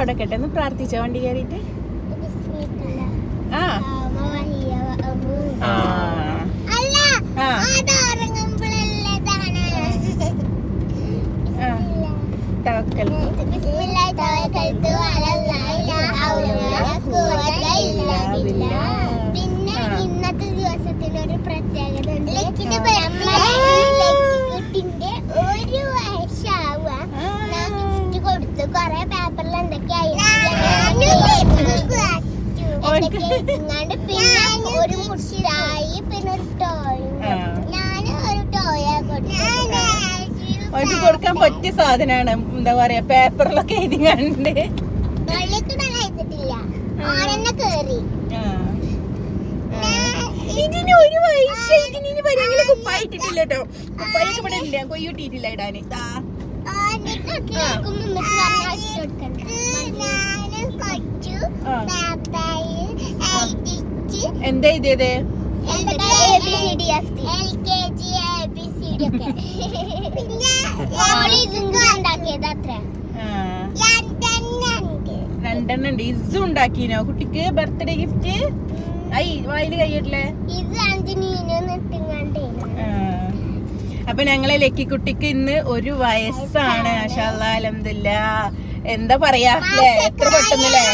അവിടെ കെട്ടെന്ന് പ്രാർത്ഥിച്ചോ? വണ്ടി കയറിയിട്ട് ആ ആ അല്ല ആ അത് ഉറങ്ങുമ്പോഴല്ലതാണ് ആ തവക്കൽ ബിസ്മില്ലാഹി തവക്കൽതു അലല്ലാഹി ലാ ഹൗല വലാ ഖുവത ഇല്ലാ ബില്ലാഹ്. പിന്നെ ആ. ഇന്നത്തെ ദിവസത്തിന് ഒരു പ്രത്യേകത ഉണ്ട് കുട്ടിന്റെ ഒരു വയസ്സാവുക ഞാൻ ഗിഫ്റ്റ് കൊടുത്തു കൊറേ പേപ്പറിൽ എന്തൊക്കെയായി എന്തൊക്കെയാണ്ട് പിന്നെ ഒരു മുട്ടായി പിന്നെ ഒരു ടോയ് ഞാൻ ഒരു ടോയ അവർക്ക് കൊടുക്കാൻ പറ്റിയ സാധനമാണ് എന്താ പറയാ പേപ്പറിലൊക്കെ എഴുതി കണ്ട്. ഇതിന് ഒരു വയസ്സ് ഇതിന് വരെങ്കിലും കുപ്പായിട്ടിട്ടില്ല കേട്ടോ കുപ്പായൊക്കെ ഇവിടെ ഇല്ല. കൊയ്യൂട്ടിട്ടില്ല ഇടാന്. ആ. എന്താ ആ. രണ്ടെണ്ണം ഉണ്ട് ഇസ് ഉണ്ടാക്കിനോ കുട്ടിക്ക് ബർത്ത്ഡേ ഗിഫ്റ്റ് ഐ വായിൽ കൈയിട്ടില്ലേ. അപ്പൊ ഞങ്ങളെ ലക്കിക്കുട്ടിക്ക് ഇന്ന് ഒരു വയസ്സാണ്. അലഹമില്ല എന്താ പറയാ? അല്ലേ? എത്ര പെട്ടെന്നല്ലേ.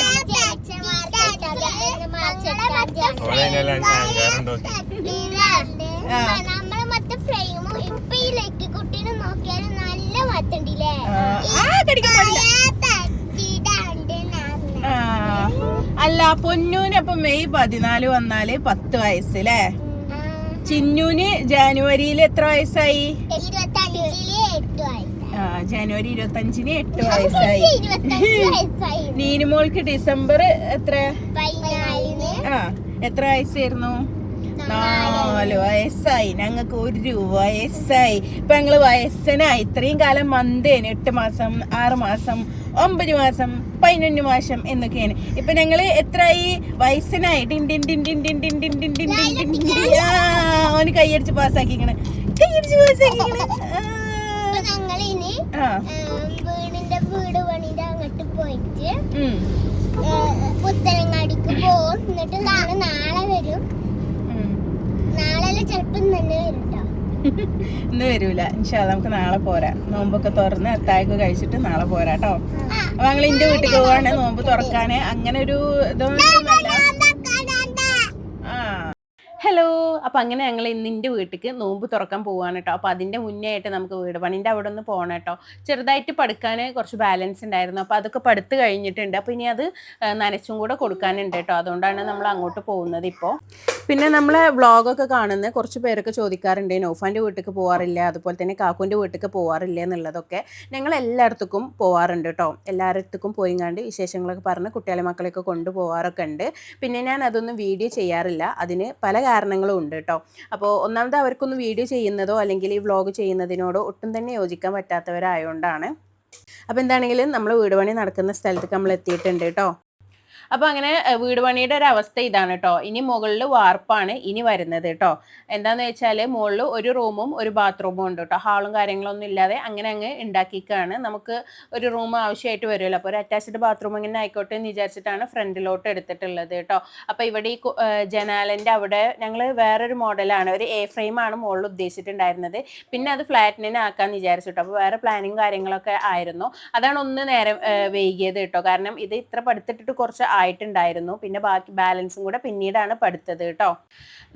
നമ്മളെ മറ്റേ ഫ്രെയിമും ഇപ്പൊ ഈ ലക്കി കുട്ടീനെ നോക്കിയാലും നല്ല മാറ്റണ്ടില്ലേ ആ. ആ, കടിക്കാൻ പാടില്ല. അല്ല പൊന്നൂന് അപ്പൊ മെയ് പതിനാല് വന്നാൽ പത്ത് വയസ്സ് ല്ലേ ചിന്നൂന് ജാനുവരിയിൽ എത്ര വയസ്സായി ജനുവരി ഇരുപത്തി അഞ്ചിന് എട്ട് വയസ്സായി നീനുമോൾക്ക് ഡിസംബർ എത്ര എത്ര വയസ്സായിരുന്നു നാല് വയസ്സായി ഞങ്ങൾക്ക് ഒരു വയസ്സായി ഇപ്പൊ ഞങ്ങൾ വയസ്സനായി ഇത്രയും കാലം മന്തേന് എട്ട് മാസം ആറ് മാസം ഒമ്പത് മാസം പതിനൊന്ന് മാസം എന്നൊക്കെയാണ് ഇപ്പൊ ഞങ്ങൾ എത്രയായി വയസ്സനായി അവന് കൈയടിച്ച് പാസ്സാക്കിക്കണ് കൈയടിച്ച് പാസ്സാക്കിക്കണ് വീടിന്റെ വീട് പണിന്റെ അങ്ങോട്ട് പോയിട്ട് പോകും എന്നിട്ട് നാളെ നാളെ വരും. നാളെ ചിലപ്പോ തന്നെ വരും ഇന്ന് വരൂല. ഇൻഷാ നമുക്ക് നാളെ പോരാ. നോമ്പൊക്കെ തുറന്ന് അത്തായൊക്കെ കഴിച്ചിട്ട് നാളെ പോരാ കേട്ടോ അപ്പൊ ഞങ്ങൾ എന്റെ വീട്ടിൽ പോവാണ്. നോമ്പ് തുറക്കാന്. അങ്ങനെ ഒരു ഇതൊന്നുമല്ല ആ ഹലോ അപ്പം അങ്ങനെ ഞങ്ങൾ ഇന്ന് വീട്ടിലേക്ക് നോമ്പ് തുറക്കാൻ പോവാണ് കേട്ടോ അപ്പോൾ അതിന്റെ മുന്നേ ആയിട്ട് നമുക്ക് വീട് പണിന്റെ അവിടെ ഒന്ന് പോകണം കേട്ടോ ചെറുതായിട്ട് പടുക്കാൻ കുറച്ച് ബാലൻസ് ഉണ്ടായിരുന്നു അപ്പോൾ അതൊക്കെ പടുത്ത് കഴിഞ്ഞിട്ടുണ്ട്. അപ്പോൾ ഇനി അത് നനച്ചും കൂടെ കൊടുക്കാനുണ്ട് കേട്ടോ അതുകൊണ്ടാണ് നമ്മൾ അങ്ങോട്ട് പോകുന്നത് ഇപ്പോൾ പിന്നെ നമ്മളെ വ്ളോഗൊക്കെ കാണുന്ന കുറച്ച് പേരൊക്കെ ചോദിക്കാറുണ്ട് നൗഫാന്റെ വീട്ടിലേക്ക് പോകാറില്ല അതുപോലെ തന്നെ കാക്കുന്റെ വീട്ടിലേക്ക് പോകാറില്ല എന്നുള്ളതൊക്കെ ഞങ്ങൾ എല്ലായിടത്തേക്കും പോകാറുണ്ട് കേട്ടോ എല്ലായിടത്തേക്കും പോയിങ്ങാണ്ട് വിശേഷങ്ങളൊക്കെ പറഞ്ഞ് കുട്ടികളെ മക്കളെയൊക്കെ കൊണ്ടുപോകാറൊക്കെ ഉണ്ട്. പിന്നെ ഞാൻ അതൊന്നും വീഡിയോ ചെയ്യാറില്ല. അതിന് പല കാരണങ്ങളും ഉണ്ട് കേട്ടോ. അപ്പോൾ ഒന്നാമത് അവർക്കൊന്നും വീഡിയോ ചെയ്യുന്നതോ അല്ലെങ്കിൽ ഈ വ്ളോഗ് ചെയ്യുന്നതിനോടോ ഒട്ടും തന്നെ യോജിക്കാൻ പറ്റാത്തവരായതുകൊണ്ടാണ് അപ്പോൾ എന്താണെങ്കിലും നമ്മൾ വീട് പണി നടക്കുന്ന സ്ഥലത്തേക്ക് നമ്മൾ എത്തിയിട്ടുണ്ട് കേട്ടോ. അപ്പോൾ അങ്ങനെ വീട് പണിയുടെ ഒരു അവസ്ഥ ഇതാണ് കേട്ടോ ഇനി മുകളിൽ വാർപ്പാണ് ഇനി വരുന്നത് കേട്ടോ എന്താന്ന് വെച്ചാൽ മുകളിൽ ഒരു റൂമും ഒരു ബാത്റൂമും ഉണ്ട് കേട്ടോ ഹാളും കാര്യങ്ങളൊന്നും ഇല്ലാതെ അങ്ങനെ അങ്ങ് ഉണ്ടാക്കിക്കാണ് നമുക്ക് ഒരു റൂം ആവശ്യമായിട്ട് വരുമല്ലോ അപ്പോൾ ഒരു അറ്റാച്ച്ഡ് ബാത്റൂം ഇങ്ങനെ ആയിക്കോട്ടെ എന്ന് വിചാരിച്ചിട്ടാണ് ഫ്രണ്ടിലോട്ട് എടുത്തിട്ടുള്ളത് കേട്ടോ അപ്പോൾ ഇവിടെ ഈ ജനാലന്റെ അവിടെ ഞങ്ങൾ വേറൊരു മോഡലാണ്. ഒരു എ ഫ്രെയിമാണ് മുകളിൽ ഉദ്ദേശിച്ചിട്ടുണ്ടായിരുന്നത്. പിന്നെ അത് ഫ്ലാറ്റിനെ ആക്കാന്ന് വിചാരിച്ചിട്ടോ അപ്പോൾ വേറെ പ്ലാനിങ് കാര്യങ്ങളൊക്കെ ആയിരുന്നു. അതാണ് ഒന്ന് നേരം വൈകിയത് കേട്ടോ കാരണം ഇത് ഇത്ര പടുത്തിട്ടിട്ട് കുറച്ച് ആയിട്ടുണ്ടായിരുന്നു. പിന്നെ ബാക്കി ബാലൻസും കൂടെ പിന്നീടാണ് പഠിത്തത് കേട്ടോ.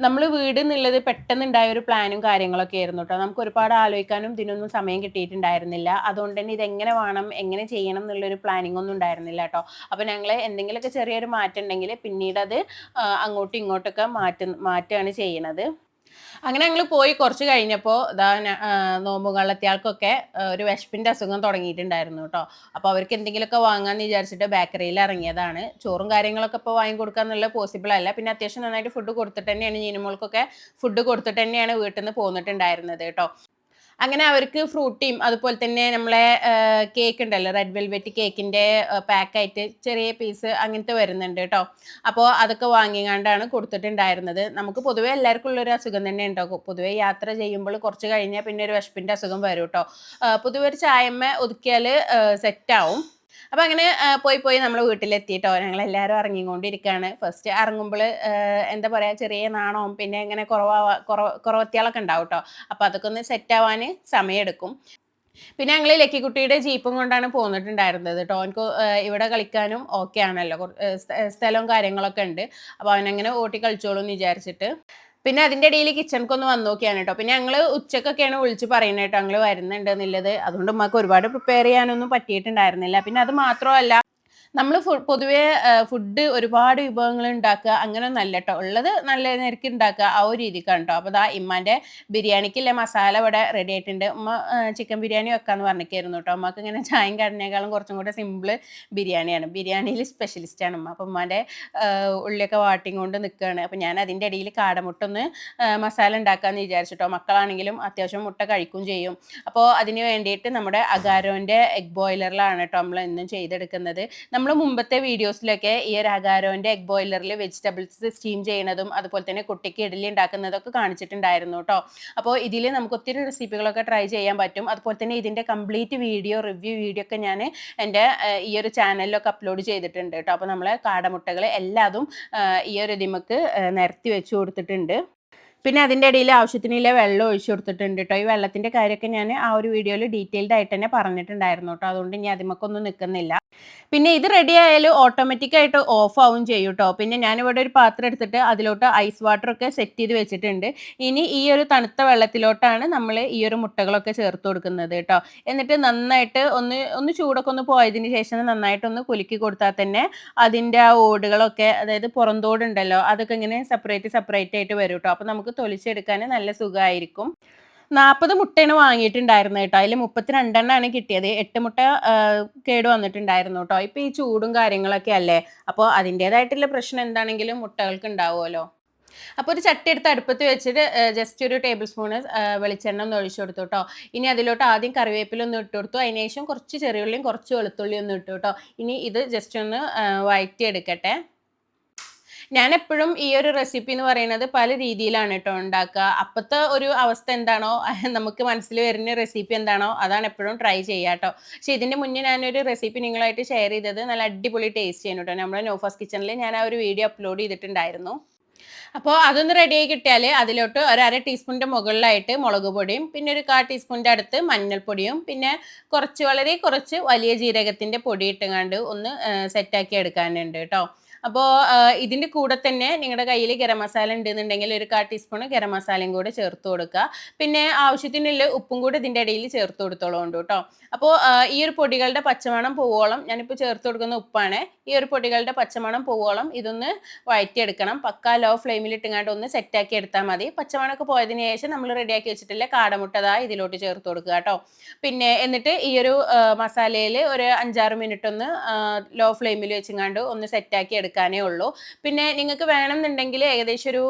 നമ്മൾ വീട് എന്നുള്ളത് പെട്ടെന്ന് ഉണ്ടായ ഒരു പ്ലാനും കാര്യങ്ങളൊക്കെ ആയിരുന്നു കേട്ടോ. നമുക്ക് ഒരുപാട് ആലോചിക്കാനും ഇതിനൊന്നും സമയം കിട്ടിയിട്ടുണ്ടായിരുന്നില്ല. അതുകൊണ്ട് തന്നെ ഇതെങ്ങനെ വേണം എങ്ങനെ ചെയ്യണം എന്നുള്ളൊരു പ്ലാനിങ് ഒന്നും ഉണ്ടായിരുന്നില്ല കേട്ടോ. അപ്പോൾ ഞങ്ങൾ എന്തെങ്കിലുമൊക്കെ ചെറിയൊരു മാറ്റം ഉണ്ടെങ്കിൽ പിന്നീട് അത് അങ്ങോട്ടും ഇങ്ങോട്ടൊക്കെ മാറ്റ മാറ്റുകയാണ് ചെയ്യണത്. അങ്ങനെ ഞങ്ങൾ പോയി കുറച്ച് കഴിഞ്ഞപ്പോൾ ഇതാ ന- ആ, നോമ്പുകാലത്തെയാൾക്കൊക്കെ ആ, ഒരു വിശപ്പിന്റെ അസുഖം തുടങ്ങിയിട്ടുണ്ടായിരുന്നു കേട്ടോ അപ്പോൾ അവർക്ക് എന്തെങ്കിലുമൊക്കെ വാങ്ങാമെന്ന് വിചാരിച്ചിട്ട് ബേക്കറിയിൽ ഇറങ്ങിയതാണ്. ചോറും കാര്യങ്ങളൊക്കെ ഇപ്പോൾ വാങ്ങി കൊടുക്കുക എന്നുള്ളത് പോസിബിൾ അല്ല. പിന്നെ അത്യാവശ്യം നന്നായിട്ട് ഫുഡ് കൊടുത്തിട്ട് തന്നെയാണ് ഞീനുമോൾക്കൊക്കെ ഫുഡ് കൊടുത്തിട്ട് തന്നെയാണ് വീട്ടിൽ നിന്ന് പോന്നിട്ടുണ്ടായിരുന്നത് കേട്ടോ അങ്ങനെ അവർക്ക് ഫ്രൂട്ടിയും അതുപോലെ തന്നെ നമ്മളെ കേക്ക് ഉണ്ടല്ലോ റെഡ് വെൽവെറ്റ് കേക്കിന്റെ പാക്കായിട്ട് ചെറിയ പീസ് അങ്ങനത്തെ വരുന്നുണ്ട് കേട്ടോ. അപ്പോൾ അതൊക്കെ വാങ്ങിങ്ങാണ്ടാണ് കൊടുത്തിട്ടുണ്ടായിരുന്നത്. നമുക്ക് പൊതുവേ എല്ലാവർക്കും ഉള്ളൊരു അസുഖം തന്നെ ഉണ്ടാകും. പൊതുവേ യാത്ര ചെയ്യുമ്പോൾ കുറച്ച് കഴിഞ്ഞാൽ പിന്നെ ഒരു വിശപ്പിന്റെ അസുഖം വരും കേട്ടോ. പൊതുവെ ഒരു ചായമ്മ ഒതുക്കിയാൽ സെറ്റാവും അപ്പം അങ്ങനെ പോയി പോയി നമ്മൾ വീട്ടിലെത്തിയിട്ടോ ഞങ്ങൾ എല്ലാവരും ഇറങ്ങിക്കൊണ്ടിരിക്കുകയാണ് ഫസ്റ്റ് ഇറങ്ങുമ്പോൾ എന്താ പറയുക ചെറിയ നാണവും പിന്നെ ഇങ്ങനെ കുറവാ കുറവ് കുറവത്തിയാളൊക്കെ ഉണ്ടാവും കേട്ടോ അപ്പോൾ അതൊക്കെ ഒന്ന് സെറ്റ് ആവാൻ സമയമെടുക്കും പിന്നെ ഞങ്ങൾ ലക്കിക്കുട്ടിയുടെ ജീപ്പും കൊണ്ടാണ് പോന്നിട്ടുണ്ടായിരുന്നത് കേട്ടോ അവനക്ക് ഇവിടെ കളിക്കാനും ഓക്കെ ആണല്ലോ. സ്ഥലവും കാര്യങ്ങളൊക്കെ ഉണ്ട്. അപ്പോൾ അവനങ്ങനെ ഓട്ടി കളിച്ചോളൂ എന്ന് വിചാരിച്ചിട്ട്. പിന്നെ അതിന്റെ ഇടയിൽ കിച്ചണിക്ക് ഒന്ന് വന്നു നോക്കിയാണ് കേട്ടോ. പിന്നെ ഞങ്ങൾ ഉച്ചക്കൊക്കെയാണ് വിളിച്ച് പറയുന്നത് കേട്ടോ. ഞങ്ങൾ വരുന്നുണ്ട് എന്നുള്ളത്. അതുകൊണ്ട് ഉമ്മക്ക് ഒരുപാട് പ്രിപ്പയർ ചെയ്യാനൊന്നും പറ്റിയിട്ടുണ്ടായിരുന്നില്ല. പിന്നെ അത് മാത്രമല്ല നമ്മൾ പൊതുവേ ഫുഡ് ഒരുപാട് വിഭവങ്ങൾ ഉണ്ടാക്കുക അങ്ങനെ നല്ല കേട്ടോ ഉള്ളത് നല്ല നിരക്ക് ഉണ്ടാക്കുക ആ ഒരു രീതിക്കാണ് കേട്ടോ അപ്പോൾ ദാ ഇമ്മാന്റെ ബിരിയാണിക്കില്ലേ മസാല ഇവിടെ റെഡി ആയിട്ടുണ്ട്. ഉമ്മ ചിക്കൻ ബിരിയാണി വെക്കാമെന്ന് പറഞ്ഞിരിക്കുന്നു കേട്ടോ. ഉമ്മക്ക് ഇങ്ങനെ ചായയും കടനേക്കാളും കുറച്ചും കൂടെ സിമ്പിൾ ബിരിയാണിയാണ്. ബിരിയാണിയിൽ സ്പെഷ്യലിസ്റ്റാണ് ഉമ്മ. അപ്പം ഉമ്മാന്റെ ഉള്ളിയൊക്കെ വാട്ടിങ് കൊണ്ട് നിൽക്കുകയാണ് അപ്പം ഞാൻ അതിന്റെ ഇടയിൽ കാടമുട്ടൊന്ന് മസാല ഉണ്ടാക്കാമെന്ന് വിചാരിച്ചിട്ടോ. മക്കളാണെങ്കിലും അത്യാവശ്യം മുട്ട കഴിക്കും ചെയ്യും. അപ്പോൾ അതിന് വേണ്ടിയിട്ട് നമ്മുടെ അഗാരോന്റെ എഗ് ബോയിലറിലാണ് കേട്ടോ നമ്മൾ ഇന്നും ചെയ്തെടുക്കുന്നത്. നമ്മൾ മുമ്പത്തെ വീഡിയോസിലൊക്കെ ഈ ഒരു അഗാരോന്റെ എഗ് ബോയിലറിൽ വെജിറ്റബിൾസ് സ്റ്റീം ചെയ്യുന്നതും അതുപോലെ തന്നെ കുട്ടിക്ക് ഇഡലി ഉണ്ടാക്കുന്നതൊക്കെ കാണിച്ചിട്ടുണ്ടായിരുന്നു കേട്ടോ അപ്പോൾ ഇതിൽ നമുക്ക് ഒത്തിരി റെസിപ്പികളൊക്കെ ട്രൈ ചെയ്യാൻ പറ്റും. അതുപോലെ തന്നെ ഇതിന്റെ കംപ്ലീറ്റ് വീഡിയോ റിവ്യൂ വീഡിയോ ഒക്കെ ഞാൻ എന്റെ ഈ ഒരു ചാനലിലൊക്കെ അപ്ലോഡ് ചെയ്തിട്ടുണ്ട് കേട്ടോ അപ്പോൾ നമ്മൾ കാടമുട്ടകൾ എല്ലാതും ഈ ഒരു ഇതിമക്ക് നിരത്തി വെച്ച് കൊടുത്തിട്ടുണ്ട്. പിന്നെ അതിന്റെ ഇടയിൽ ആവശ്യത്തിനുള്ള വെള്ളം ഒഴിച്ചു കൊടുത്തിട്ടുണ്ട് കേട്ടോ ഈ വെള്ളത്തിന്റെ കാര്യമൊക്കെ ഞാൻ ആ ഒരു വീഡിയോയിൽ ഡീറ്റെയിൽഡ് ആയിട്ട് തന്നെ പറഞ്ഞിട്ടുണ്ടായിരുന്നു കേട്ടോ അതുകൊണ്ട് ഇനി അതിമക്കൊന്നും നിൽക്കുന്നില്ല പിന്നെ ഇത് റെഡി ആയാലും ഓട്ടോമാറ്റിക് ആയിട്ട് ഓഫ് ആവും ചെയ്യും കേട്ടോ പിന്നെ ഞാനിവിടെ ഒരു പാത്രം എടുത്തിട്ട് അതിലോട്ട് ഐസ് വാട്ടർ ഒക്കെ സെറ്റ് ചെയ്ത് വെച്ചിട്ടുണ്ട്. ഇനി ഈ ഒരു തണുത്ത വെള്ളത്തിലോട്ടാണ് നമ്മൾ ഈ ഒരു മുട്ടകളൊക്കെ ചേർത്ത് കൊടുക്കുന്നത് കേട്ടോ എന്നിട്ട് നന്നായിട്ട് ഒന്ന് ഒന്ന് ചൂടൊക്കെ ഒന്ന് പോയതിന് ശേഷം നന്നായിട്ടൊന്ന് കുലുക്കി കൊടുത്താൽ തന്നെ അതിന്റെ ആ ഓടുകളൊക്കെ അതായത് പുറന്തോടുണ്ടല്ലോ അതൊക്കെ ഇങ്ങനെ സെപ്പറേറ്റ് സെപ്പറേറ്റ് ആയിട്ട് വരും കേട്ടോ അപ്പോൾ നമുക്ക് തൊലിച്ചെടുക്കാൻ നല്ല സുഖമായിരിക്കും. നാൽപ്പത് മുട്ടയാണ് വാങ്ങിയിട്ടുണ്ടായിരുന്നത് കേട്ടോ. അതിൽ മുപ്പത്തിരണ്ടെണ്ണമാണ് കിട്ടിയത്. എട്ട് മുട്ട കേട് വന്നിട്ടുണ്ടായിരുന്നു കേട്ടോ. ഇപ്പം ഈ ചൂടും കാര്യങ്ങളൊക്കെ അല്ലേ? അപ്പോൾ അതിന്റേതായിട്ടുള്ള പ്രശ്നം എന്താണെങ്കിലും മുട്ടകൾക്ക് ഉണ്ടാവുമല്ലോ. അപ്പോൾ ഒരു ചട്ടി എടുത്ത് അടുപ്പത്ത് വെച്ചിട്ട് ജസ്റ്റ് ഒരു ടേബിൾ സ്പൂണ് വെളിച്ചെണ്ണ ഒന്ന് ഒഴിച്ചു കൊടുത്തു കേട്ടോ. ഇനി അതിലോട്ട് ആദ്യം കറിവേപ്പില ഒന്ന് ഇട്ട് കൊടുത്തു. അതിന് ശേഷം കുറച്ച് ചെറിയുള്ളിയും കുറച്ച് വെളുത്തുള്ളിയും ഒന്ന് ഇട്ടു കേട്ടോ. ഇനി ഇത് ജസ്റ്റ് ഒന്ന് ആ, വഴറ്റി എടുക്കട്ടെ ഞാൻ എപ്പോഴും ഈ ഒരു റെസിപ്പി എന്ന് പറയുന്നത് പല രീതിയിലാണ് കേട്ടോ ഉണ്ടാക്കുക. അപ്പോഴത്തെ ഒരു അവസ്ഥ എന്താണോ നമുക്ക് മനസ്സിൽ വരുന്ന റെസിപ്പി എന്താണോ അതാണ് എപ്പോഴും ട്രൈ ചെയ്യുക കേട്ടോ പക്ഷേ ഇതിന്റെ മുന്നേ ഞാനൊരു റെസിപ്പി നിങ്ങളായിട്ട് ഷെയർ ചെയ്തത് നല്ല അടിപൊളി ടേസ്റ്റ് ചെയ്യുന്നു കേട്ടോ നമ്മുടെ നോഫാസ് കിച്ചണിൽ ഞാൻ ആ ഒരു വീഡിയോ അപ്ലോഡ് ചെയ്തിട്ടുണ്ടായിരുന്നു. അപ്പോൾ അതൊന്ന് റെഡിയായി കിട്ടിയാൽ അതിലോട്ട് ഒരു അര ടീസ്പൂണിന്റെ മുകളിലായിട്ട് മുളക് പൊടിയും പിന്നെ ഒരു കാ ടീസ്പൂണിന്റെ അടുത്ത് മഞ്ഞൾപ്പൊടിയും പിന്നെ കുറച്ച് വളരെ കുറച്ച് വലിയ ജീരകത്തിന്റെ പൊടി ഇട്ടുകൊണ്ട് ഒന്ന് സെറ്റാക്കി എടുക്കാനുണ്ട് കേട്ടോ അപ്പോൾ ഇതിന്റെ കൂടെ തന്നെ നിങ്ങളുടെ കയ്യിൽ ഗരം മസാല ഉണ്ടെന്നുണ്ടെങ്കിൽ ഒരു കാ ടീസ്പൂൺ ഗരം മസാലയും കൂടെ ചേർത്ത് കൊടുക്കുക. പിന്നെ ആവശ്യത്തിനുള്ള ഉപ്പും കൂടെ ഇതിന്റെ ഇടയിൽ ചേർത്ത് കൊടുത്തോളൂ കേട്ടോ. അപ്പോൾ ഈ ഒരു പൊടികളുടെ പച്ചമണം പോവോളം ഞാനിപ്പോൾ ചേർത്ത് കൊടുക്കുന്ന ഉപ്പാണ്. ഈ ഒരു പൊടികളുടെ പച്ചമണം പോവോളം ഇതൊന്ന് വഴറ്റിയെടുക്കണം പക്ക ലോ ഫ്ലെയിമിൽ ഇട്ടുങ്ങാണ്ട് ഒന്ന് സെറ്റാക്കി എടുത്താൽ മതി. പച്ചമണമൊക്കെ പോയതിന് ശേഷം നമ്മൾ റെഡിയാക്കി വെച്ചിട്ടില്ല കാടമുട്ടതാ ഇതിലോട്ട് ചേർത്ത് കൊടുക്കുക കേട്ടോ. പിന്നെ എന്നിട്ട് ഈ ഒരു മസാലയിൽ ഒരു അഞ്ചാറ് മിനിറ്റ് ഒന്ന് ലോ ഫ്ലെയിമിൽ വെച്ചിങ്ങാണ്ട് ഒന്ന് സെറ്റാക്കി എടുക്കാനേ ഉള്ളൂ. പിന്നെ നിങ്ങൾക്ക് വേണമെന്നുണ്ടെങ്കിൽ ഏകദേശം ഒരു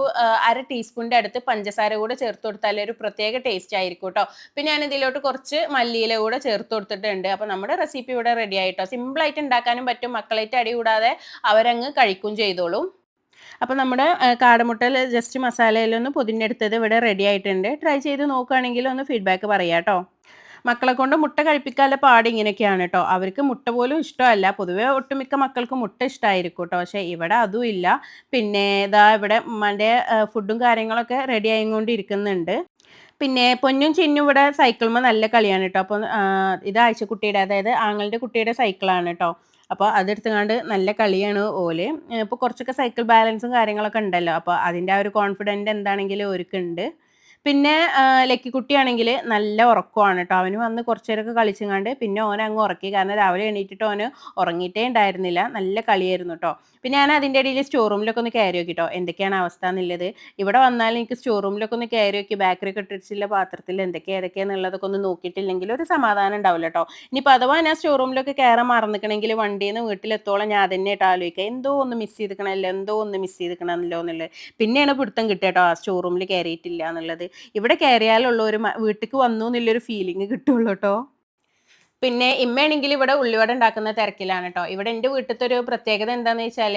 അര ടീസ്പൂണിന്റെ അടുത്ത് പഞ്ചസാര കൂടെ ചേർത്ത് കൊടുത്താൽ ഒരു പ്രത്യേക ടേസ്റ്റ് ആയിരിക്കും കേട്ടോ. പിന്നെ ഞാൻ ഇതിലോട്ട് കുറച്ച് മല്ലിയില കൂടെ ചേർത്ത് കൊടുത്തിട്ടുണ്ട്. അപ്പോൾ നമ്മുടെ റെസിപ്പി ഇവിടെ റെഡി ആയിട്ടോ? സിമ്പിളായിട്ട് ഉണ്ടാക്കാനും പറ്റും. മക്കളായിട്ട് അടി കൂടാതെ അവരങ്ങ് കഴിക്കും ചെയ്തോളും. അപ്പോൾ നമ്മുടെ കാടമുട്ടൽ ജസ്റ്റ് മസാലയിലൊന്ന് പൊതിഞ്ഞെടുത്തത് ഇവിടെ റെഡി ആയിട്ടുണ്ട്. ട്രൈ ചെയ്ത് നോക്കുകയാണെങ്കിൽ ഒന്ന് ഫീഡ്ബാക്ക് പറയാം കേട്ടോ. മക്കളെ കൊണ്ട് മുട്ട കഴിപ്പിക്കാതെ പാട് ഇങ്ങനെയൊക്കെയാണ് കേട്ടോ അവർക്ക് മുട്ട പോലും ഇഷ്ടമല്ല. പൊതുവേ ഒട്ടുമിക്ക മക്കൾക്ക് മുട്ട ഇഷ്ടമായിരിക്കും കേട്ടോ പക്ഷേ ഇവിടെ അതും ഇല്ല. പിന്നെ ഇതാ ഇവിടെ ഉമ്മാന്റെ ഫുഡും കാര്യങ്ങളൊക്കെ റെഡി ആയിക്കൊണ്ടിരിക്കുന്നുണ്ട്. പിന്നെ പൊന്നും ചിന്നും ഇവിടെ സൈക്കിളുമ്പോൾ നല്ല കളിയാണ് കേട്ടോ അപ്പോൾ ഇത് ആഴ്ചക്കുട്ടിയുടെ അതായത് ആങ്ങളുടെ കുട്ടിയുടെ സൈക്കിളാണ് കേട്ടോ അപ്പോൾ അതെടുത്തുകൊണ്ട് നല്ല കളിയാണ് ഓൽ. ഇപ്പോൾ കുറച്ചൊക്കെ സൈക്കിൾ ബാലൻസും കാര്യങ്ങളൊക്കെ ഉണ്ടല്ലോ. അപ്പോൾ അതിന്റെ ആ ഒരു കോൺഫിഡന്റ് എന്താണെങ്കിലും ഒരുക്കുണ്ട് പിന്നെ ലക്കിക്കുട്ടിയാണെങ്കിൽ നല്ല ഉറക്കമാണ് കേട്ടോ അവന് വന്ന് കുറച്ച് നേരമൊക്കെ കളിച്ചുങ്ങാണ്ട് പിന്നെ ഓൻ അങ്ങ് ഉറക്കി. കാരണം രാവിലെ എണീറ്റിട്ട് ഓന് ഉറങ്ങിയിട്ടേ ഉണ്ടായിരുന്നില്ല. നല്ല കളിയായിരുന്നു കേട്ടോ പിന്നെ ഞാൻ അതിന്റെ ഇടയിൽ സ്റ്റോർ റൂമിലൊക്കെ ഒന്ന് കയറി നോക്കി കേട്ടോ എന്തൊക്കെയാണ് അവസ്ഥ എന്നുള്ളത്? ഇവിടെ വന്നാൽ എനിക്ക് സ്റ്റോർ റൂമിലൊക്കെ ഒന്ന് കയറി നോക്കി. ബാക്കറി കെട്ടിച്ചില്ല പാത്രത്തിൽ എന്തൊക്കെയാണ് ഏതൊക്കെയാണെന്നുള്ളതൊക്കെ ഒന്ന് നോക്കിയിട്ടില്ലെങ്കിൽ ഒരു സമാധാനം ഉണ്ടാവില്ല കേട്ടോ ഇനിയിപ്പോൾ അഥവാ ഞാൻ സ്റ്റോർ റൂമിലൊക്കെ കയറാൻ മറന്നിക്കണമെങ്കിൽ വണ്ടിയിൽ നിന്ന് വീട്ടിലെത്തോളം ഞാൻ തന്നെ ആയിട്ട് ആലോചിക്കുക. എന്തോ ഒന്ന് മിസ് ചെയ്തിക്കണമല്ലോ എന്തോ ഒന്ന് മിസ് ചെയ്തിക്കണമല്ലോ എന്നുള്ളത്. പിന്നെയാണ് പിടുത്തം കിട്ടുക കേട്ടോ ആ സ്റ്റോർ റൂമിൽ കയറിയിട്ടില്ല എന്നുള്ളത്. ഇവിടെ കയറിയാലുള്ള ഒരു വീട്ടിലേക്ക് വന്നു എന്നുള്ളൊരു ഫീലിംഗ് കിട്ടുള്ളൂ കേട്ടോ പിന്നെ ഇമ്മയാണെങ്കിൽ ഇവിടെ ഉള്ളിവട ഉണ്ടാക്കുന്ന തിരക്കിലാണ് കേട്ടോ ഇവിടെ എന്റെ വീട്ടിലത്തെ ഒരു പ്രത്യേകത എന്താണെന്ന് വെച്ചാൽ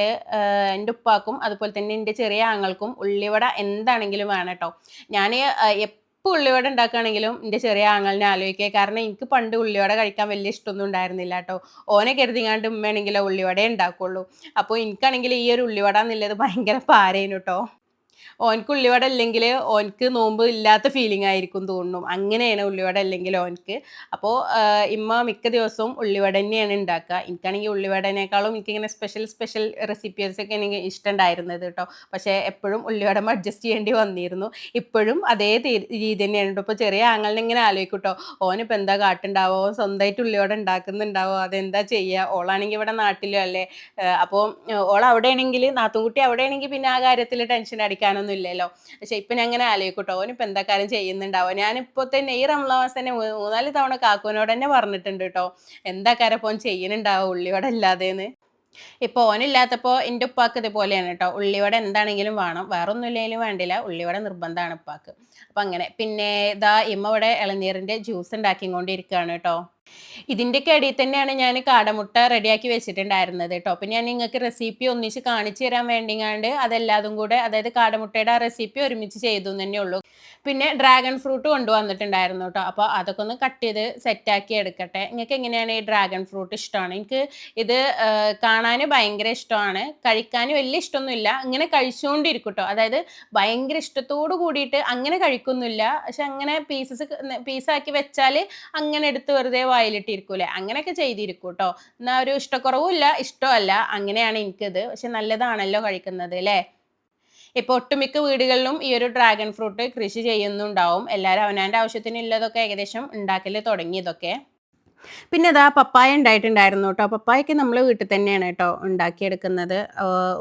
എന്റെ ഉപ്പാക്കും അതുപോലെ തന്നെ എന്റെ ചെറിയ ആങ്ങൾക്കും ഉള്ളിവട എന്താണെങ്കിലും വേണം കേട്ടോ ഞാൻ എപ്പോൾ ഉള്ളിവട ഉണ്ടാക്കുകയാണെങ്കിലും എന്റെ ചെറിയ ആങ്ങളിനെ ആലോചിക്കുക. കാരണം എനിക്ക് പണ്ട് ഉള്ളിവട കഴിക്കാൻ വലിയ ഇഷ്ടമൊന്നും ഉണ്ടായിരുന്നില്ല കേട്ടോ ഓനെ കരുതിങ്ങാണ്ട് ഉമ്മയാണെങ്കിലോ ഉള്ളിവടേ ഉണ്ടാക്കുള്ളൂ. അപ്പോൾ എനിക്കാണെങ്കിൽ ഈ ഒരു ഉള്ളിവട എന്നുള്ളത് ഭയങ്കര പാരേനു കേട്ടോ ഓൻക്ക് ഉള്ളിവട അല്ലെങ്കിൽ ഓൻക്ക് നോമ്പ് ഇല്ലാത്ത ഫീലിംഗ് ആയിരിക്കും തോന്നുന്നു. അങ്ങനെയാണ് ഉള്ളിവട അല്ലെങ്കിൽ ഓൻക്ക്. അപ്പോൾ ഇമ്മ മിക്ക ദിവസവും ഉള്ളിവട തന്നെയാണ് ഉണ്ടാക്കുക എനിക്കാണെങ്കിൽ ഉള്ളിവടനേക്കാളും എനിക്കിങ്ങനെ സ്പെഷ്യൽ സ്പെഷ്യൽ റെസിപ്പീസ് ഒക്കെ എനിക്ക് ഇഷ്ടമുണ്ടായിരുന്നത് കേട്ടോ പക്ഷേ എപ്പോഴും ഉള്ളിവടം അഡ്ജസ്റ്റ് ചെയ്യേണ്ടി വന്നിരുന്നു. ഇപ്പോഴും അതേ രീതി തന്നെയാണ് കേട്ടോ ഇപ്പോൾ ചെറിയ ആങ്ങളിനെ ഇങ്ങനെ ആലോചിക്കും കേട്ടോ ഓനിപ്പോൾ എന്താ കാട്ടുണ്ടാവോ? സ്വന്തമായിട്ട് ഉള്ളിവട ഉണ്ടാക്കുന്നുണ്ടാവോ അതെന്താ ചെയ്യുക ഓളാണെങ്കിൽ ഇവിടെ നാട്ടിലും അല്ലേ? അപ്പോൾ ഓൾ അവിടെയാണെങ്കിൽ നാത്തുംകുട്ടി അവിടെയാണെങ്കിൽ പിന്നെ ആ കാര്യത്തിൽ ടെൻഷൻ അടിക്കാനൊന്നും ഇല്ലല്ലോ. പക്ഷെ ഇപ്പം ഞാൻ അങ്ങനെ ആലോചിക്കും കേട്ടോ ഓനിപ്പോൾ എന്താ കാര്യം ചെയ്യുന്നുണ്ടാവും? ഞാനിപ്പോൾ തന്നെ ഈ റംലാ തന്നെ മൂന്നാൽ തവണ കാക്കുവിനോട് തന്നെ പറഞ്ഞിട്ടുണ്ട് കേട്ടോ എന്താ കാര്യം ഇപ്പോൾ ചെയ്യുന്നുണ്ടാവും ഉള്ളിയോടെ ഇല്ലാതെന്ന്? ഇപ്പോൾ ഓനില്ലാത്തപ്പോൾ എന്റെ ഉപ്പാക്ക് ഇതുപോലെയാണ് കേട്ടോ ഉള്ളിവട എന്താണെങ്കിലും വേണം. വേറെ ഒന്നും ഇല്ലെങ്കിലും വേണ്ടില്ല. ഉള്ളിവട നിർബന്ധമാണ് ഉപ്പാക്ക്. അപ്പം അങ്ങനെ. പിന്നെ ഇതാ ഇമ്മ ഇവിടെ ഇളനീറിന്റെ ജ്യൂസ് ഉണ്ടാക്കിക്കൊണ്ടിരിക്കുകയാണ് കേട്ടോ ഇതിന്റെയൊക്കെ അടിയിൽ തന്നെയാണ് ഞാൻ കാടമുട്ട റെഡിയാക്കി വെച്ചിട്ടുണ്ടായിരുന്നത് കേട്ടോ അപ്പം ഞാൻ നിങ്ങൾക്ക് റെസിപ്പി ഒന്നിച്ച് കാണിച്ചു തരാൻ വേണ്ടിങ്ങാണ്ട് അതെല്ലാതും കൂടെ അതായത് കാടമുട്ടയുടെ ആ റെസിപ്പി ഒരുമിച്ച് ചെയ്തു തന്നെ ഉള്ളൂ. പിന്നെ ഡ്രാഗൺ ഫ്രൂട്ട് കൊണ്ടുവന്നിട്ടുണ്ടായിരുന്നു കേട്ടോ അപ്പോൾ അതൊക്കെ ഒന്ന് കട്ട് ചെയ്ത് സെറ്റാക്കി എടുക്കട്ടെ. നിങ്ങൾക്ക് എങ്ങനെയാണ് ഈ ഡ്രാഗൺ ഫ്രൂട്ട് ഇഷ്ടമാണ്? എനിക്ക് ഇത് കാണാൻ ഭയങ്കര ഇഷ്ടമാണ്. കഴിക്കാൻ വലിയ ഇഷ്ടമൊന്നുമില്ല. ഇങ്ങനെ കഴിച്ചുകൊണ്ടിരിക്കും കേട്ടോ അതായത് ഭയങ്കര ഇഷ്ടത്തോട് കൂടിയിട്ട് അങ്ങനെ കഴിക്കൊന്നുമില്ല പക്ഷെ അങ്ങനെ പീസസ് പീസാക്കി വെച്ചാൽ അങ്ങനെ എടുത്ത് വെറുതെ വായിലിട്ടിരിക്കൂലേ. അങ്ങനെയൊക്കെ ചെയ്തിരിക്കും കേട്ടോ എന്നാൽ ഒരു ഇഷ്ടക്കുറവുമില്ല ഇഷ്ടമല്ല. അങ്ങനെയാണ് എനിക്കത്. പക്ഷെ നല്ലതാണല്ലോ കഴിക്കുന്നത് അല്ലേ ഇപ്പോൾ ഒട്ടുമിക്ക വീടുകളിലും ഈ ഒരു ഡ്രാഗൺ ഫ്രൂട്ട് കൃഷി ചെയ്യുന്നുണ്ടാവും. എല്ലാവരും അവനാന്റെ ആവശ്യത്തിനുള്ളതൊക്കെ ഏകദേശം ഉണ്ടാക്കൽ തുടങ്ങി ഇതൊക്കെ. പിന്നെ ഇതാ പപ്പായ ഉണ്ടായിട്ടുണ്ടായിരുന്നു കേട്ടോ. പപ്പായക്ക് നമ്മൾ വീട്ടിൽ തന്നെയാണ് കേട്ടോ ഉണ്ടാക്കിയെടുക്കുന്നത്.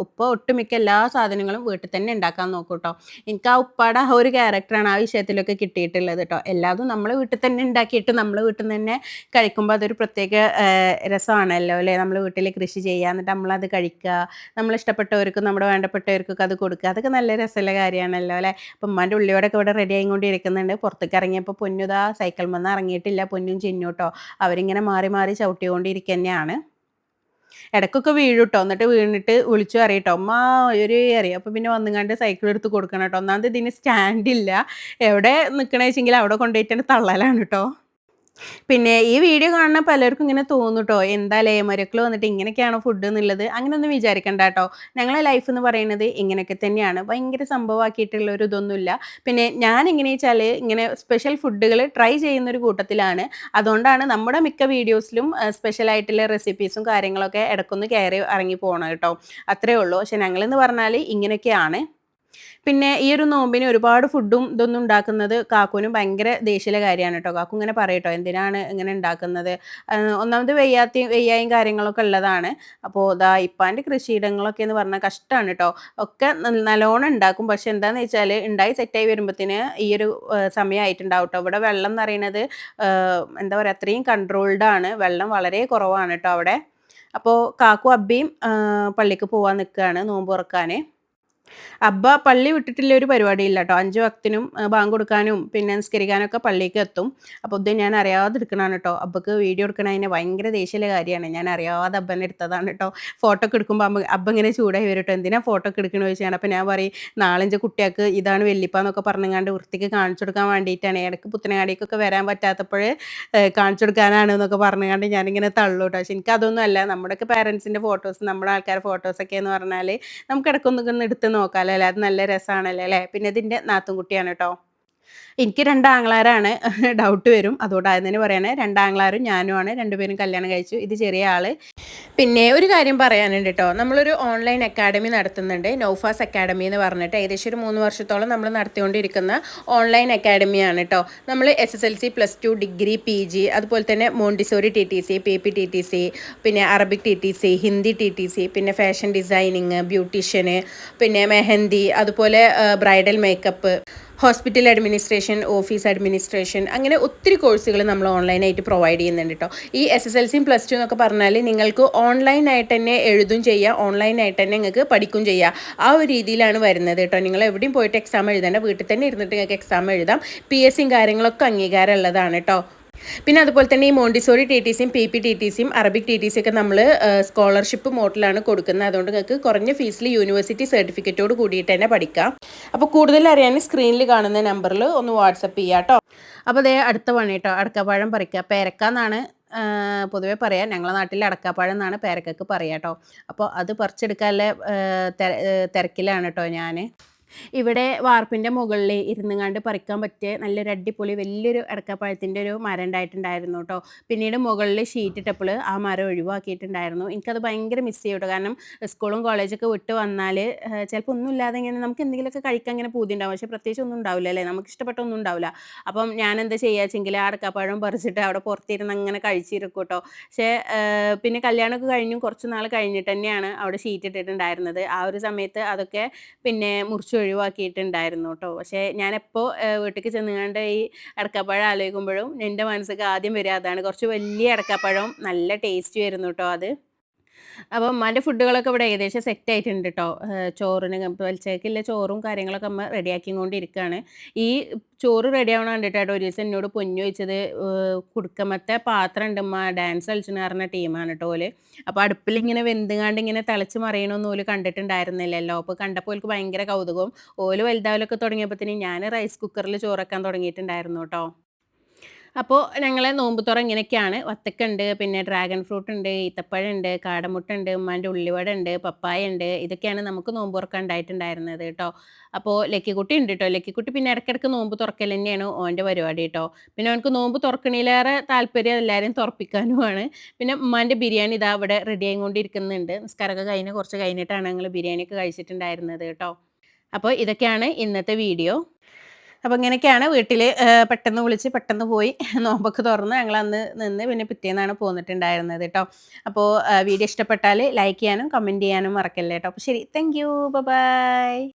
ഉപ്പ ഒട്ടുമിക്ക എല്ലാ സാധനങ്ങളും വീട്ടിൽ തന്നെ ഉണ്ടാക്കാൻ നോക്കും കേട്ടോ. എനിക്ക് ആ ഉപ്പാടെ ഒരു ക്യാരക്ടറാണ് ആ വിഷയത്തിലൊക്കെ കിട്ടിയിട്ടുള്ളത് കേട്ടോ. എല്ലാതും നമ്മൾ വീട്ടിൽ തന്നെ ഉണ്ടാക്കിയിട്ട് നമ്മൾ വീട്ടിൽ തന്നെ കഴിക്കുമ്പോൾ അതൊരു പ്രത്യേക രസമാണല്ലോ അല്ലേ? നമ്മൾ വീട്ടിൽ കൃഷി ചെയ്യുക എന്നിട്ട് നമ്മളത് കഴിക്കുക നമ്മൾ ഇഷ്ടപ്പെട്ടവർക്കും നമ്മുടെ വേണ്ടപ്പെട്ടവർക്കൊക്കെ അത് കൊടുക്കുക അതൊക്കെ നല്ല രസമുള്ള കാര്യമാണല്ലോ അല്ലേ? അപ്പം ഉമ്മാന്റെ ഉള്ളിയോടൊക്കെ ഇവിടെ റെഡി ആയിക്കൊണ്ടിരിക്കുന്നുണ്ട്. പുറത്തേക്ക് ഇറങ്ങിയപ്പോൾ പൊന്നുതാ സൈക്കിൾ വന്ന് ഇറങ്ങിയിട്ടില്ല. പൊന്നും ചിന്നു കേട്ടോ. അവരിങ്ങനെ മാറി മാറി ചവിട്ടിക്കൊണ്ടിരിക്കുക തന്നെയാണ് ഇടക്കൊക്കെ വീഴും കേട്ടോ എന്നിട്ട് വീണിട്ട് വിളിച്ചു അറിയട്ടോ അമ്മ ഒരു അറിയാം അപ്പോൾ പിന്നെ വന്നുങ്ങാണ്ട് സൈക്കിൾ എടുത്ത് കൊടുക്കണം കേട്ടോ ഒന്നാമത് ഇതിന് സ്റ്റാൻഡില്ല എവിടെ നിൽക്കണേച്ചെങ്കിൽ അവിടെ കൊണ്ടുപോയിട്ട് തള്ളലാണ് കേട്ടോ പിന്നെ ഈ വീഡിയോ കാണുന്ന പലർക്കും ഇങ്ങനെ തോന്നും കേട്ടോ എന്താ ലേമരക്കൾ വന്നിട്ട് ഇങ്ങനെയൊക്കെയാണോ ഫുഡ് എന്നുള്ളത്? അങ്ങനെയൊന്നും വിചാരിക്കണ്ട കേട്ടോ ഞങ്ങളെ ലൈഫ് എന്ന് പറയുന്നത് ഇങ്ങനെയൊക്കെ തന്നെയാണ്. ഭയങ്കര സംഭവമാക്കിയിട്ടുള്ള ഒരു ഇതൊന്നുമില്ല. പിന്നെ ഞാൻ എങ്ങനെയാ വെച്ചാൽ ഇങ്ങനെ സ്പെഷ്യൽ ഫുഡുകൾ ട്രൈ ചെയ്യുന്ന ഒരു കൂട്ടത്തിലാണ്. അതുകൊണ്ടാണ് നമ്മുടെ മിക്ക വീഡിയോസിലും സ്പെഷ്യൽ ആയിട്ടുള്ള റെസിപ്പീസും കാര്യങ്ങളൊക്കെ ഇടക്കൊന്ന് കയറി ഇറങ്ങി പോകണം കേട്ടോ അത്രേ ഉള്ളൂ. പക്ഷെ ഞങ്ങളെന്ന് പറഞ്ഞാൽ ഇങ്ങനെയൊക്കെയാണ്. പിന്നെ ഈ ഒരു നോമ്പിന് ഒരുപാട് ഫുഡും ഇതൊന്നും ഉണ്ടാക്കുന്നത് കാക്കുവിനും ഭയങ്കര ദേഷ്യയിലെ കാര്യമാണ് കേട്ടോ. കാക്കു ഇങ്ങനെ പറയട്ടോ എന്തിനാണ് ഇങ്ങനെ ഉണ്ടാക്കുന്നത്? ഒന്നാമത് വെയ്യാത്തി വെയ്യായും കാര്യങ്ങളൊക്കെ ഉള്ളതാണ്. അപ്പോൾ ഇതാ ഇപ്പാന്റെ കൃഷിയിടങ്ങളൊക്കെ എന്ന് പറഞ്ഞാൽ കഷ്ടമാണ് കേട്ടോ. ഒക്കെ നല്ലോണം ഉണ്ടാക്കും. പക്ഷെ എന്താന്ന് വെച്ചാൽ ഉണ്ടായി സെറ്റായി വരുമ്പോഴത്തേന് ഈ ഒരു സമയമായിട്ടുണ്ടാവും കേട്ടോ. ഇവിടെ വെള്ളം എന്ന് പറയുന്നത് എന്താ പറയുക അത്രയും കൺട്രോൾഡ് ആണ്. വെള്ളം വളരെ കുറവാണ് കേട്ടോ അവിടെ. അപ്പോൾ കാക്കു അബ്ബിയും പള്ളിക്ക് പോകാൻ നിൽക്കുകയാണ് നോമ്പ് തുറക്കാൻ അബ്ബ പള്ളി വിട്ടിട്ടില്ല ഒരു പരിപാടിയില്ല കേട്ടോ അഞ്ച് വക്തിനും ബാങ്ക് കൊടുക്കാനും പിന്നെ നിസ്കരിക്കാനൊക്കെ പള്ളിക്ക് എത്തും. അപ്പോൾ ഇത് ഞാൻ അറിയാതെ എടുക്കണതാണ് കേട്ടോ അബ്ബക്ക് വീഡിയോ എടുക്കണതിന് ഭയങ്കര ദേഷ്യമുള്ള കാര്യമാണ്. ഞാൻ അറിയാതെ അബ്ബനെ എടുത്തതാണ് കേട്ടോ ഫോട്ടോ ഒക്കെ എടുക്കുമ്പോൾ അമ്മ അബ്ബ ഇങ്ങനെ ചൂടായി വരും കേട്ടോ എന്തിനാ ഫോട്ടോ ഒക്കെ എടുക്കണമെന്ന് ചോദിച്ചാണ്. അപ്പോൾ ഞാൻ പറയും നാലഞ്ച് കുട്ടികൾക്ക് ഇതാണ് വെല്ലിപ്പാന്നൊക്കെ പറഞ്ഞങ്ങാണ്ട് വൃത്തിക്ക് കാണിച്ചു കൊടുക്കാൻ വേണ്ടിയിട്ടാണ്. ഇടയ്ക്ക് പുത്തനങ്ങാടിക്കൊക്കെ വരാൻ പറ്റാത്തപ്പോൾ കാണിച്ചു കൊടുക്കാനാണ് എന്നൊക്കെ പറഞ്ഞുകൊണ്ട് ഞാനിങ്ങനെ തള്ളു കേട്ടോ പക്ഷെ എനിക്ക് അതൊന്നും അല്ല. നമ്മുടെയൊക്കെ പാരൻസിന്റെ ഫോട്ടോസ് നമ്മുടെ ആൾക്കാരുടെ ഫോട്ടോസൊക്കെ എന്ന് പറഞ്ഞാൽ നമുക്ക് ഇടയ്ക്കൊന്നും എടുത്ത് നോക്കാമല്ലോ അല്ലേ? അത് നല്ല രസമാണല്ലോ അല്ലേ? പിന്നെ ഇതിന്റെ നാത്തും കുട്ടിയാണ് കേട്ടോ എനിക്ക് രണ്ട് ഡൗട്ട് വരും. അതുകൊണ്ട് തന്നെ പറയണേ. രണ്ട് ഞാനും ഞാനുമാണ് രണ്ടുപേരും കല്യാണം കഴിച്ചു. ഇത് ചെറിയ ആൾ. പിന്നെ ഒരു കാര്യം പറയാനുണ്ട് കേട്ടോ നമ്മളൊരു ഓൺലൈൻ അക്കാഡമി നടത്തുന്നുണ്ട്. നൗഫാസ് അക്കാഡമി എന്ന് പറഞ്ഞിട്ട് ഏകദേശം ഒരു മൂന്ന് വർഷത്തോളം നമ്മൾ നടത്തിക്കൊണ്ടിരിക്കുന്ന ഓൺലൈൻ അക്കാഡമിയാണ് കേട്ടോ നമ്മൾ S S L C plus two degree P G അതുപോലെ തന്നെ Montessori T T C P P T T C പിന്നെ Arabic T T C Hindi T T C പിന്നെ ഫാഷൻ ഡിസൈനിങ് ബ്യൂട്ടീഷ്യന് പിന്നെ മെഹന്തി അതുപോലെ bridal makeup hospital administration office administration അങ്ങനെ ഒത്തിരി കോഴ്സുകൾ നമ്മൾ ഓൺലൈനായിട്ട് പ്രൊവൈഡ് ചെയ്യുന്നുണ്ട് കേട്ടോ ഈ എസ് എസ് എൽ സിയും പ്ലസ് ടു എന്നൊക്കെ പറഞ്ഞാൽ നിങ്ങൾക്ക് ഓൺലൈനായിട്ട് തന്നെ എഴുതും ചെയ്യാം ഓൺലൈനായിട്ട് തന്നെ നിങ്ങൾക്ക് പഠിക്കും ചെയ്യാം. ആ ഒരു രീതിയിലാണ് വരുന്നത് കേട്ടോ നിങ്ങൾ എവിടെയും പോയിട്ട് എക്സാം എഴുതേണ്ട വീട്ടിൽ തന്നെ ഇരുന്നിട്ട് നിങ്ങൾക്ക് എക്സാം എഴുതാം. പി എസ് സിയും കാര്യങ്ങളൊക്കെ അംഗീകാരം ഉള്ളതാണ് കേട്ടോ പിന്നെ അതുപോലെ തന്നെ ഈ മോണ്ടിസോറി ടി ടി സിയും പി പി ടി ടി സിയും അറബിക് ടി ടി സി ഒക്കെ നമ്മൾ സ്കോളർഷിപ്പ് മോഡലാണ് കൊടുക്കുന്നത്. അതുകൊണ്ട് നിങ്ങൾക്ക് കുറഞ്ഞ ഫീസിൽ യൂണിവേഴ്സിറ്റി സർട്ടിഫിക്കറ്റോട് കൂടിയിട്ട് തന്നെ പഠിക്കാം. അപ്പോൾ കൂടുതൽ അറിയാൻ സ്ക്രീനിൽ കാണുന്ന നമ്പറിൽ ഒന്ന് വാട്സപ്പ് ചെയ്യാം കേട്ടോ അപ്പോൾ അതേ അടുത്ത പണി കേട്ടോ അടക്കപ്പഴം പറിക്കുക പേരക്കാന്നാണ് പൊതുവേ പറയാം. ഞങ്ങളെ നാട്ടിൽ അടക്കാപ്പഴം എന്നാണ് പേരക്കക്ക് പറയാം കേട്ടോ അപ്പോൾ അത് പറിച്ചെടുക്കാനുള്ള തിരക്കിലാണ് കേട്ടോ ഞാൻ ഇവിടെ വാർപ്പിന്റെ മുകളിൽ ഇരുന്നുങ്ങാണ്ട് പറിക്കാൻ പറ്റിയ നല്ലൊരു അടിപൊളി വലിയൊരു അടക്കപ്പഴത്തിന്റെ ഒരു മരം ഉണ്ടായിട്ടുണ്ടായിരുന്നു കേട്ടോ. പിന്നീട് മുകളിൽ ഷീറ്റ് ഇട്ടപ്പോൾ ആ മരം ഒഴിവാക്കിയിട്ടുണ്ടായിരുന്നു. എനിക്കത് ഭയങ്കര മിസ് ചെയ്യും കാരണം സ്കൂളും കോളേജൊക്കെ വിട്ട് വന്നാൽ ചിലപ്പോൾ ഒന്നും ഇല്ലാതെ ഇങ്ങനെ നമുക്ക് എന്തെങ്കിലുമൊക്കെ കഴിക്കാൻ ഇങ്ങനെ പൂതി ഉണ്ടാവും. പക്ഷേ പ്രത്യേകിച്ച് ഒന്നും ഉണ്ടാവില്ല അല്ലേ? നമുക്ക് ഇഷ്ടപ്പെട്ടൊന്നും ഉണ്ടാവില്ല. അപ്പം ഞാൻ എന്താ വെച്ചെങ്കിൽ ആ അടക്കാപ്പഴം പറിച്ചിട്ട് അവിടെ പുറത്തിരുന്ന് അങ്ങനെ കഴിച്ചിരിക്കും കേട്ടോ. പക്ഷേ പിന്നെ കല്യാണമൊക്കെ കഴിഞ്ഞു കുറച്ച് നാൾ കഴിഞ്ഞിട്ട് തന്നെയാണ് അവിടെ ഷീറ്റ് ഇട്ടിട്ടുണ്ടായിരുന്നത്. ആ ഒരു സമയത്ത് അതൊക്കെ പിന്നെ മുറിച്ച് ഒഴിവാക്കിയിട്ടുണ്ടായിരുന്നു കേട്ടോ പക്ഷേ ഞാനെപ്പോൾ വീട്ടിലേക്ക് ചെന്നുകൊണ്ട് ഈ അടക്കപ്പഴം ആലോചിക്കുമ്പോഴും എന്റെ മനസ്സിലേക്ക് ആദ്യം വരിക അതാണ് കുറച്ച് വലിയ അടക്കപ്പഴം നല്ല ടേസ്റ്റ് വരുന്നു കേട്ടോ അത്. അപ്പോൾ ഉമ്മാന്റെ ഫുഡുകളൊക്കെ ഇവിടെ ഏകദേശം സെറ്റ് ആയിട്ടുണ്ട് കേട്ടോ ചോറിന് വലിച്ചേക്കില്ല ചോറും കാര്യങ്ങളൊക്കെ അമ്മ റെഡിയാക്കിക്കൊണ്ടിരിക്കുകയാണ് ഈ ചോറ് റെഡി ആവണം കണ്ടിട്ടാട്ടോ ഒരു ദിവസം എന്നോട് പൊന്നു വെച്ചത് കുടുക്കമത്തെ പാത്രം ഉണ്ട് ഉമ്മ ഡാൻസ് കളിച്ചെന്ന് പറഞ്ഞ ടീമാണ് കേട്ടോ ഓൽ. അപ്പോൾ അടുപ്പിൽ ഇങ്ങനെ വെന്തുങ്ങാണ്ട് ഇങ്ങനെ തിളച്ച് മറിയണമെന്ന് ഓൽ കണ്ടിട്ടുണ്ടായിരുന്നില്ലല്ലോ. അപ്പോൾ കണ്ടപ്പോൾ ഓൽക്ക് ഭയങ്കര കൗതുകവും ഓൽ വലുതാവലൊക്കെ തുടങ്ങിയപ്പോഴത്തേനും ഞാൻ റൈസ് കുക്കറിൽ ചോറക്കാൻ തുടങ്ങിയിട്ടുണ്ടായിരുന്നു കേട്ടോ അപ്പോൾ ഞങ്ങളെ നോമ്പുതുറ ഇങ്ങനെയൊക്കെയാണ്. വത്തക്കുണ്ട് പിന്നെ ഡ്രാഗൺ ഫ്രൂട്ട് ഉണ്ട് ഈത്തപ്പഴം ഉണ്ട് കാടമുട്ട ഉണ്ട് ഉമ്മാന്റെ ഉള്ളിവട ഉണ്ട് പപ്പായ ഉണ്ട് ഇതൊക്കെയാണ് നമുക്ക് നോമ്പ് തുറക്കാൻ ഉണ്ടായിട്ടുണ്ടായിരുന്നത് കേട്ടോ അപ്പോൾ ലക്കിക്കുട്ടി ഉണ്ട് കേട്ടോ ലക്കിക്കുട്ടി പിന്നെ ഇടയ്ക്കിടയ്ക്ക് നോമ്പ് തുറക്കൽ തന്നെയാണ് ഓന്റെ പരിപാടി കേട്ടോ പിന്നെ അവനക്ക് നോമ്പ് തുറക്കണേലേറെ താല്പര്യം എല്ലാവരെയും തുറപ്പിക്കാനുമാണ് പിന്നെ ഉമ്മാന്റെ ബിരിയാണി ഇതാ അവിടെ റെഡി ആയിക്കൊണ്ടിരിക്കുന്നുണ്ട്. നിസ്കാരമൊക്കെ കഴിഞ്ഞ് കുറച്ച് കഴിഞ്ഞിട്ടാണ് ഞങ്ങൾ ബിരിയാണിയൊക്കെ കഴിച്ചിട്ടുണ്ടായിരുന്നത് കേട്ടോ അപ്പോൾ ഇതൊക്കെയാണ് ഇന്നത്തെ വീഡിയോ അപ്പോൾ ഇങ്ങനെയൊക്കെയാണ് വീട്ടിൽ പെട്ടെന്ന് വിളിച്ച് പെട്ടെന്ന് പോയി നോമ്പൊക്കെ തുറന്ന് ഞങ്ങൾ അന്ന് നിന്ന് പിന്നെ പിറ്റേന്നാണ് പോന്നിട്ടുണ്ടായിരുന്നത് കേട്ടോ അപ്പോൾ വീഡിയോ ഇഷ്ടപ്പെട്ടാൽ ലൈക്ക് ചെയ്യാനും കമന്റ് ചെയ്യാനും മറക്കല്ലേ കേട്ടോ അപ്പോൾ ശരി താങ്ക് യു ബൈ